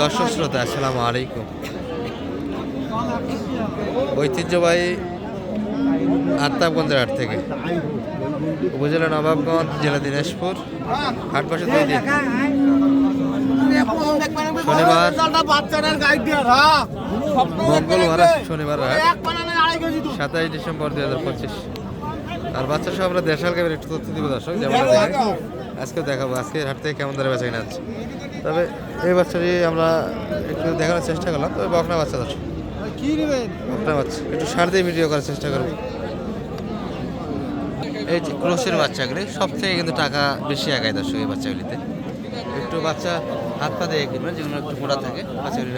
দর্শক শ্রোতা, আসসালামু আলাইকুম। ঐতিহ্যবাহী আত্মাবগঞ্জের হাট থেকে। উপজেলা নবাবগঞ্জ, জেলা দিনাজপুর, হাট বসে দুই শনিবার, মঙ্গলবার, শনিবার হাট সাতাইশ ডিসেম্বর দুই হাজার পঁচিশ। আর বাচ্চা সব আমরা দেশাল কেমন একটু তথ্য দিব দর্শক যেমন আজকে দেখাবো আজকে হাট থেকে কেমন ধরে বেচা কিনা আছে তবে এই বাচ্চাটি আমরা একটু দেখানোর চেষ্টা করলাম তবে বকনা বাচ্চা দর্শক বকনা বাচ্চা একটু সার দিয়ে ভিডিও করার চেষ্টা করব। এই যে ক্রোশের বাচ্চাগুলি সব থেকে কিন্তু টাকা বেশি আগায় দর্শক এই বাচ্চাগুলিতে। একটু বাচ্চা হাত পা দিয়ে কিনবেন যেগুলো একটু মোটা থাকে বাচ্চাগুলি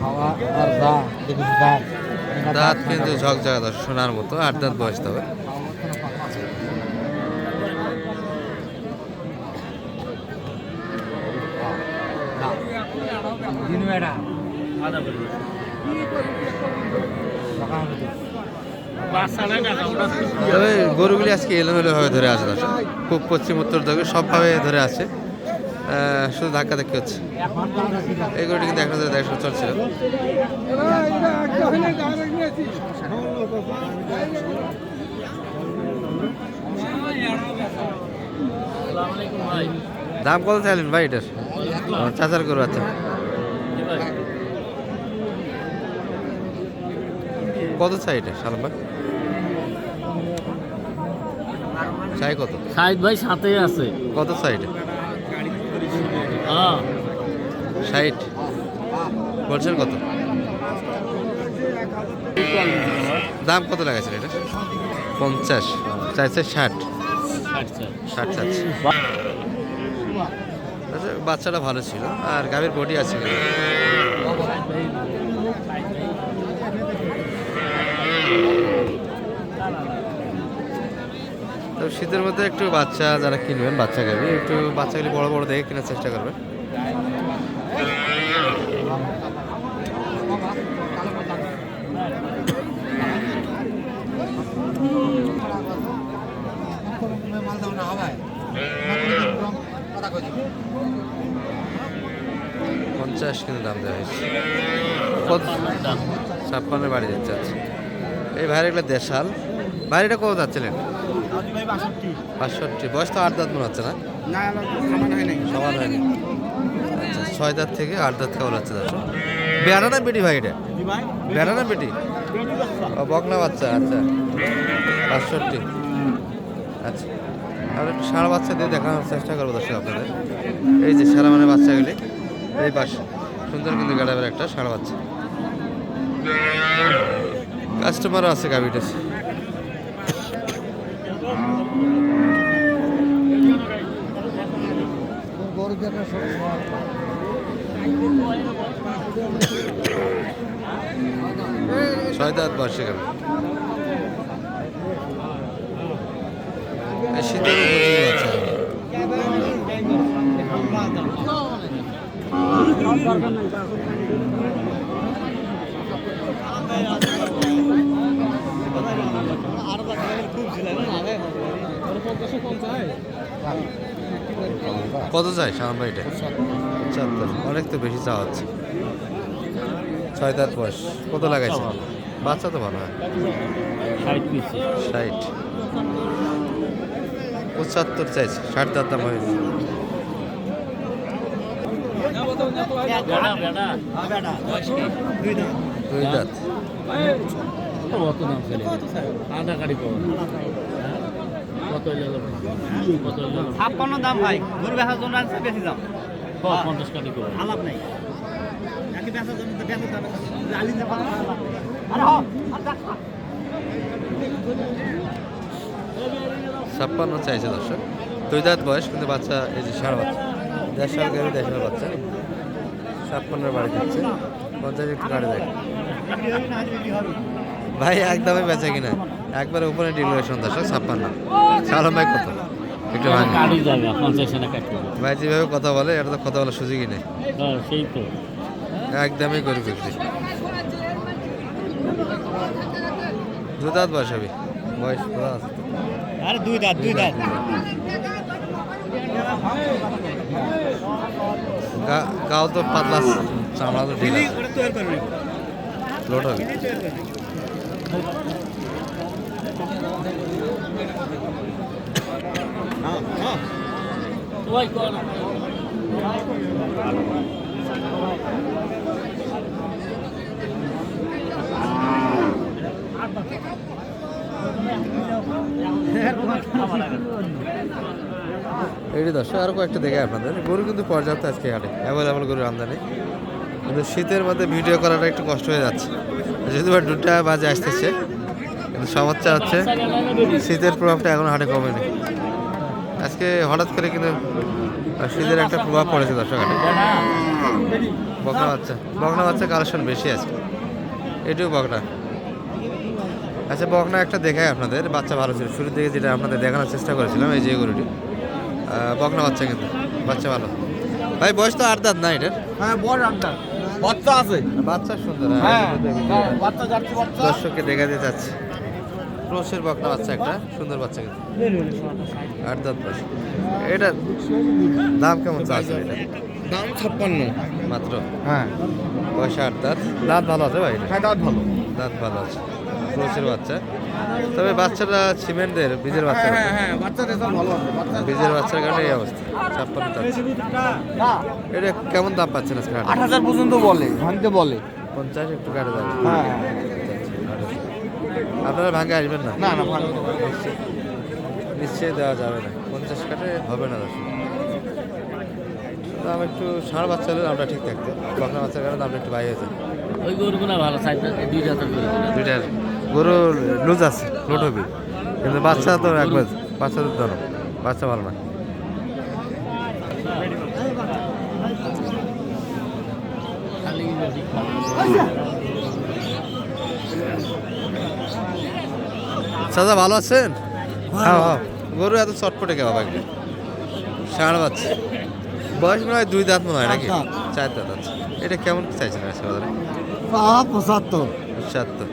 খাওয়া আর দা দাঁত দাঁত কিন্তু ঝকঝকা দর্শক সোনার মতো আট দাঁত বয়স তবে। তবে গরুগুলি আজকে এলোমেলোভাবে ধরে আছে দর্শক। খুব পশ্চিম উত্তর দিকে সবভাবে ধরে আছে। শুধু ধাক্কা ধাক্কি হচ্ছে। এই গরুটি কিন্তু এখন দেখা চলছিল দাম কত চাইলেন ভাই এটার? চাচার গরু আচ্ছা। কত চাই এটা সালাম ভাই? চাই কত? সাইড ভাই সাথে আছে। কত চাই এটা? ষাট। বলছেন কত? দাম কত লাগাইছেন এটা? পঞ্চাশ। চাইছে ষাট। ষাট চাচ্ছে আচ্ছা বাচ্চাটা ভালো ছিল, আর গাভীর বডি আছে কিন্তু। তো শীতের মধ্যে একটু বাচ্চা যারা কিনবেন, বাচ্চা গাভী, একটু বাচ্চাগুলি বড় বড় দেখে কেনার চেষ্টা করবেন। পঞ্চাশ কিন্তু দাম দেওয়া হয়েছে। কত ছাপ্পান্নের বাড়ি যাচ্ছে আচ্ছা। এই ভাইয়ের দেশাল। বাড়িটা কত যাচ্ছিলেন? বাষট্টি। বয়স তো আট দাঁত মনে হচ্ছে না? সমান হয়নি আচ্ছা ছয় দাঁত থেকে আট দাঁত কেমন হচ্ছে দর্শক বেড়া না বেটি ভাই এটা? বেড়া না বেটি? ও বকনা বাচ্চা আচ্ছা। বাষট্টি। আচ্ছা। আমরা একটু সারা বাচ্চা দিয়ে দেখানোর চেষ্টা করব দর্শক আপনাদের। এই যে সারা মানে বাচ্চাগুলি এই পাশে। সুন্দর কিন্তু গাড়াবের একটা সারা বাচ্চা। কাস্টমারও আছে গাভিটা। দেখা ছয় দাঁত গাভি এই শীতের উপযোগী বাচ্চা কত চাই ভাই পঁচাত্তর। অনেক তো বেশি চাওয়া হচ্ছে। ছয় দাঁত বয়স। কত লাগাইছে বাচ্চা তো ভালো হয়। ষাট পিসে। ষাট। পঁচাত্তর চাইছে ষাট তার দাম হয়েছে। দুই দাঁত। আধা গাড়ি পাবো কত হইল ছাপ্পান্ন দাম ভাই। গরু বেচার জন্য বেশি দাম। পঞ্চাশ আলাপ নাই। দেখ চাইছে দর্শক। দুই দাঁত বয়স কিন্তু বাচ্চা এই যে সার বাচ্চা। দেড় সাল গেলে দেড় সাল বাচ্চা। ছাপ্পান্নের বাড়ি যাচ্ছে। পঞ্চাশ একটু গাড়ি দেয় ভাই একদমই বেচা কিনা। একবার উপরে ডিগ্রেশন দর্শক ছাপ্পান্ন। সালম ভাই কত? একটু ভাই যেভাবে কথা বলে এটা তো কথা বলার সুযোগই নেই। হ্যাঁ সেই তো। একদমই গরু বিক্রি। দু দাঁত বয়স হবে। বয়স পুরো আছে। আরে দুই দাঁত দুই দাঁত। গাও তো পাতলা চামড়া তো ঠিক লোড হবে। এটি দর্শক আরও কয়েকটা দেখে আপনাদের। গরু কিন্তু পর্যাপ্ত আজকে হাটে। অ্যাভেলেবল গরুর আমদানি। কিন্তু শীতের মধ্যে ভিডিও করাটা একটু কষ্ট হয়ে যাচ্ছে। বা দুটা বাজে আসতেছে। সমস্যা হচ্ছে। শীতের প্রভাবটা এখন হাটে কমেনি। আজকে হঠাৎ করে কিন্তু শীতের একটা প্রভাব পড়েছে দর্শক হাটে। বকনা বাচ্চা। বকনা বাচ্চা কালেকশন বেশি আছে এটিও বকনা। আচ্ছা বকনা একটা দেখাই আপনাদের। বাচ্চা ভালো ছিল। শুরুর দিকে যেটা আপনাদের দেখানোর চেষ্টা করেছিলাম এই যে গরুটি। বকনা বাচ্চা কিন্তু। বাচ্চা ভালো। ভাই বয়স তো আট দাঁত না এটার? হ্যাঁ বড় ডাক্তার বাচ্চা আছে। বাচ্চা সুন্দর হ্যাঁ। হ্যাঁ হ্যাঁ, দর্শককে দেখা দিতে চাচ্ছি। ক্রোশের বকনা বাচ্চা একটা সুন্দর বাচ্চা কিন্তু। আট দাঁত বয়স এটা দাম কেমন চাচ্ছে এটা? দাম ছাপ্পান্ন। মাত্র? হ্যাঁ। পয়সা আট দাঁত। দাঁত ভালো আছে ভাই? হ্যাঁ দাঁত ভালো। দাঁত ভালো আছে। ক্রোশের বাচ্চা। তবে বাচ্চাটা সিমেন্টের বীজের বাচ্চা হ্যাঁ হ্যাঁ বাচ্চা বীজের বাচ্চার কারণে এই অবস্থা। ছাপ্পান্ন এটা কেমন দাম পাচ্ছেন আজকে আট হাজার পর্যন্ত বলে ভাঙতে বলে। পঞ্চাশ একটু কাটে যাবে হ্যাঁ। আপনারা ভাঙে আসবেন না? না না নিশ্চয়ই- দেওয়া যাবে না। পঞ্চাশ কাটে হবে না দশ দাম একটু ষাঁড় বাচ্চা হলে দামটা ঠিক থাকতো। বকনা বাচ্চার কারণে দামটা একটু বাইরে যেত ওই গরুগুলো ভালো সাইজ দুই জাতের গরু দুইটার গরু লুজ আছে লোট হবে কিন্তু বাচ্চা তো একবার বাচ্চা তো ধরো বাচ্চা ভালো না। খালি চাচা ভালো আছেন? হ্যাঁ হ্যাঁ গরু এত চটপটে কে বাবা ষাঁড় বাচ্চা। বয়স মনে হয় দুই দাঁত মনে হয় নাকি? চার দাঁত আছে এটা কেমন চাইছেন বাজারে? পঁচাত্তর। পঁচাত্তর।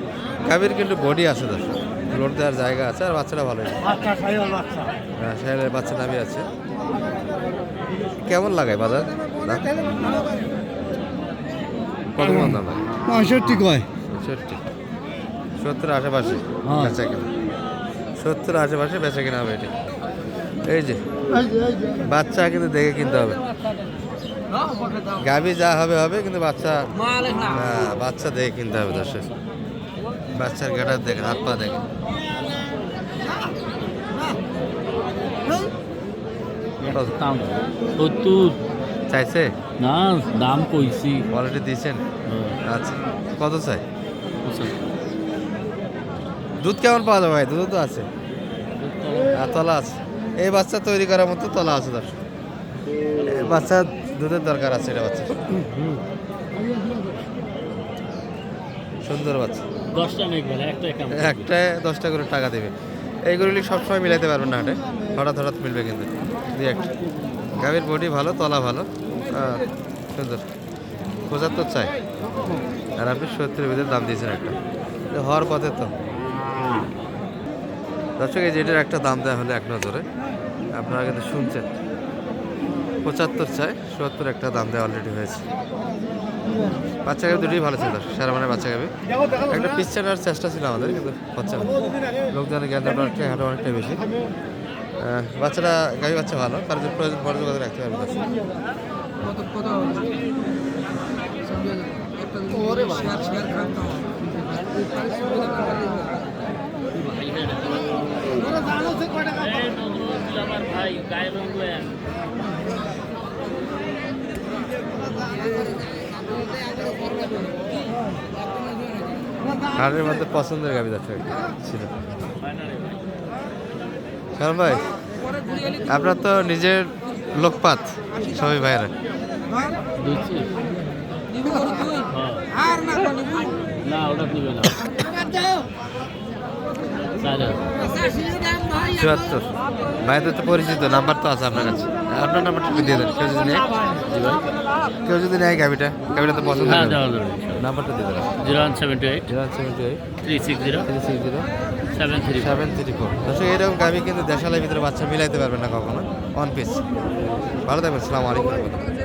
গাভীর কিন্তু বডি আছে দশ লোড দেওয়ার জায়গা আছে আর বাচ্চাটা বাচ্চা হ্যাঁ সাহেলের বাচ্চা নামই আছে। কেমন লাগায় বাজার? দাম? কত দাম লাগে পঁয়ষট্টি কয়? সত্তর সত্তর আশেপাশে। হ্যাঁ। কিনা। সত্তর আশেপাশে বেচা কিনা হবে এটি। এই যে বাচ্চা কিন্তু দেখে কিনতে হবে। গাভী যা হবে হবে কিন্তু বাচ্চা হ্যাঁ বাচ্চা দেখে কিনতে হবে দর্শক। বাচ্চার গেটার দেখেন হাত পা দেখেন। সত্তর। চাইছে? না দাম কইছি। কোয়ালিটি দিয়েছেন? আচ্ছা কত চাই? দুধ কেমন পাওয়া যাবে ভাই? দুধ তো আছে। তলা আছে। এই বাচ্চা তৈরি করার মতো তলা আছে দর্শক বাচ্চা দুধের দরকার আছে এটা বাচ্চা সুন্দর বাচ্চা। একটা দশটা করে টাকা দেবে। এইগুলি সবসময় মিলাইতে পারবেন না হাটে। হঠাৎ হঠাৎ মিলবে কিন্তু। দুই একটা। গাভীর বডি ভালো তলা ভালো। সুন্দর। পঁচাত্তর চাই। আর আপনি সত্তরের ভিতরে দাম দিয়েছেন একটা। তো হওয়ার পথে তো। দর্শক, এই যে এটার একটা দাম দেওয়া হলো এক নজরে। আপনারা কিন্তু শুনছেন। পঁচাত্তর চাই সত্তর একটা দাম দেওয়া অলরেডি হয়েছে। বাচ্চা গাবি দুটোই ভালো ছিল সারা মানে বাচ্চা গাবি একটা পিস আনার চেষ্টা ছিল আমাদের, কিন্তু না। লোকজনের জ্ঞান অনেকটা হাঁটা অনেকটাই বেশি। বাচ্চারা গাভী বাচ্চা ভালো তার জন্য প্রয়োজন পরে যোগাযোগ রাখতে পারবে দর্শক। ভাই গায়ে হাটের মধ্যে পছন্দের গাভী দর্শক একটা ছিল। কারণ ভাই আপনার তো নিজের লোকপাত সবাই ভাইরা। না ওটা দিবে না। চুয়াত্তর। ভাইদের তো পরিচিত নাম্বার তো আছে আপনার কাছে। আপনার নাম্বারটা দিয়ে দেন কেউ যদি নেয়। কেউ যদি নেয় গাবিটা গাবিটা তো পছন্দ হ্যাঁ। নাম্বারটা দিয়ে দেন। Zero one seven two eight. Zero seven two eight. Three six zero. Three six zero. Seven three seven three four. দর্শক এরকম গাবি কিন্তু দেশালের ভিতরে বাচ্চা মিলাইতে পারবেন না কখনো। ওয়ান পিস ভালো থাকবেন সালাম আলাইকুম।